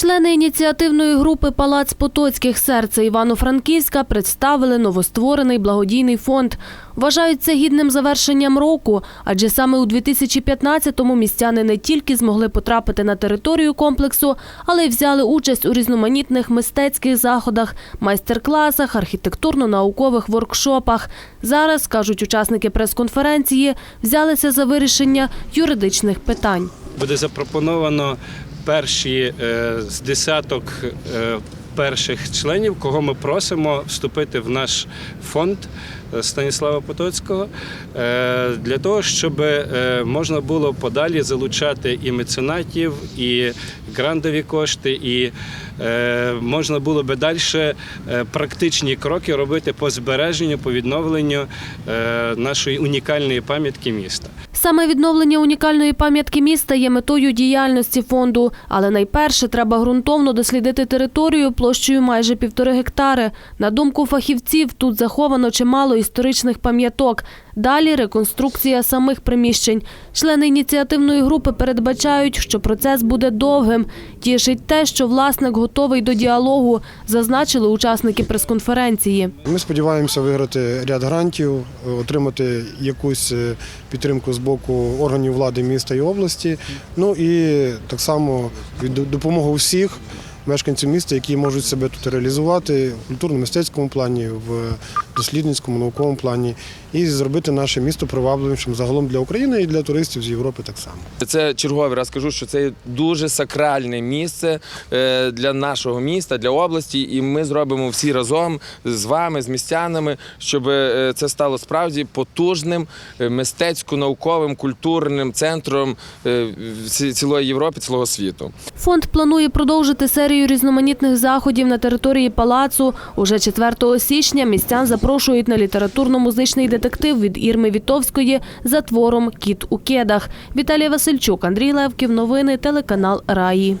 Члени ініціативної групи Палац Потоцьких серце Івано-Франківська представили новостворений благодійний фонд. Вважають це гідним завершенням року, адже саме у 2015-му містяни не тільки змогли потрапити на територію комплексу, але й взяли участь у різноманітних мистецьких заходах, майстер-класах, архітектурно-наукових воркшопах. Зараз, кажуть учасники прес-конференції, взялися за вирішення юридичних питань. буде запропоновано перші е, з десяток е, перших членів, кого ми просимо вступити в наш фонд е, Станіслава Потоцького для того, щоб можна було подалі залучати і меценатів, і грантові кошти, і можна було би далі практичні кроки робити по збереженню, по відновленню нашої унікальної пам'ятки міста. Саме відновлення унікальної пам'ятки міста є метою діяльності фонду, але найперше треба ґрунтовно дослідити територію площею майже півтори гектари. На думку фахівців, тут заховано чимало історичних пам'яток. Далі реконструкція самих приміщень. Члени ініціативної групи передбачають, що процес буде довгим. Тішить те, що власник готовий до діалогу, зазначили учасники прес-конференції. Ми сподіваємося виграти ряд грантів, отримати якусь е, підтримку з боку органів влади міста і області. Ну і так само допомогу всіх мешканців міста, які можуть себе тут реалізувати в культурно-мистецькому плані, в дослідницькому, науковому плані, і зробити наше місто привабливішим загалом для України і для туристів з Європи так само. Це черговий раз кажу, що це дуже сакральне місце е, для нашого міста, для області, і ми зробимо всі разом з вами, з містянами, щоб е, це стало справді потужним е, мистецько-науковим культурним центром цілої Європи, цілого світу. Фонд планує продовжити серію різноманітних заходів на території палацу. Уже 4 січня містян запрошують на літературно-музичний детектив від Ірми Вітовської за твором Кіт у кедах. Віталій Васильчук, Андрій Левків. Новини телеканал Раї.